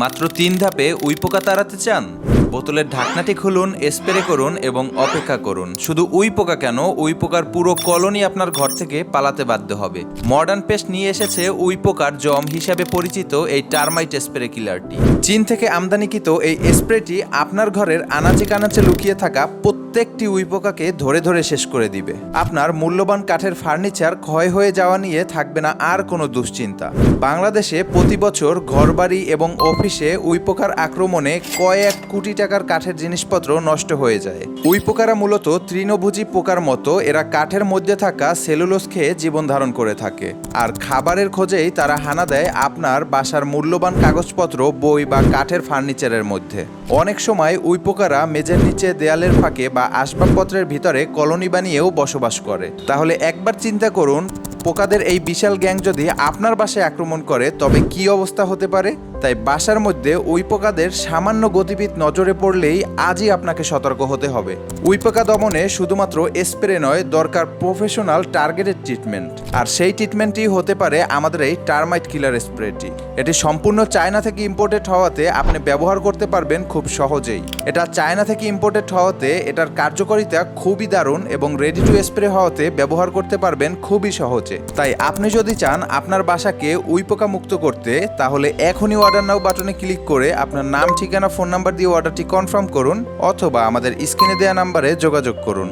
মাত্র তিন ধাপে উই পোকা তাড়াতে চান? বোতলের ঢাকনাটি খুলুন, স্প্রে করুন এবং অপেক্ষা করুন। শুধু উই পোকা কেন? উই পোকার পুরো কলোনি আপনার ঘর থেকে পালাতে বাধ্য হবে। মডার্ন পেস্ট নিয়ে এসেছে উই পোকার জম হিসাবে পরিচিত এই টার্মাইট স্প্রে কিলারটি। চীন থেকে আমদানিকৃত এই স্প্রেটি আপনার ঘরের আনাচে কানাচে লুকিয়ে থাকা প্রত্যেকটি উই পোকাকে ধরে ধরে শেষ করে দিবে। আপনার মূল্যবান কাঠের ফার্নিচার ক্ষয় হয়ে যাওয়া নিয়ে থাকবে না আর কোনো দুশ্চিন্তা। বাংলাদেশে প্রতি বছর ঘরবাড়ি এবং অফিসে উই পোকার আক্রমণে কয়েক কোটি টাকার কাঠের জিনিসপত্র নষ্ট হয়ে যায়। উইপোকারা মূলত তৃণভোজী পোকার মতো, এরা কাঠের মধ্যে থাকা সেলুলোস খেয়ে জীবন ধারণ করে থাকে। আর খাবারের খোঁজেই তারা হানা দেয় আপনার বাসার মূল্যবান কাগজপত্র, বই বা কাঠের ফার্নিচারের মধ্যে। অনেক সময় উই পোকারা মেঝের নিচে দেয়ালের ফাঁকে বা আসবাবপত্রের ভিতরে কলোনি বানিয়েও বসবাস করে। তাহলে একবার চিন্তা করুন, পোকাদের এই বিশাল গ্যাং যদি আপনার বাসায় আক্রমণ করে, তবে কি অবস্থা হতে পারে? তাই বাসার মধ্যে উইপোকাদের সামান্য গতিবিদ নজরে পড়লেই আজই আপনাকে সতর্ক হতে হবে। উইপোকা দমনে শুধুমাত্র স্প্রে নয়, দরকার প্রফেশনাল টার্গেটেড ট্রিটমেন্ট। আর সেই ট্রিটমেন্টটি হতে পারে আমাদের এই টার্মাইট কিলার স্প্রেটি। এটি সম্পূর্ণ চায়না থেকে ইম্পোর্টেড হওয়াতে আপনি ব্যবহার করতে পারবেন খুব সহজেই। এটা চায়না থেকে ইম্পোর্টেড হওয়াতে এটার কার্যকারিতা খুবই দারুণ এবং রেডি টু স্প্রে হওয়াতে ব্যবহার করতে পারবেন খুবই সহজে। তাই আপনি যদি চান আপনার বাসাকে উইপোকা মুক্ত করতে, তাহলে এখনই অর্ডার নাও বাটনে ক্লিক করে আপনার নাম, ঠিকানা, ফোন নাম্বার দিয়ে অর্ডারটি কনফার্ম করুন অথবা আমাদের স্ক্রিনে দেওয়া নাম্বারে যোগাযোগ করুন।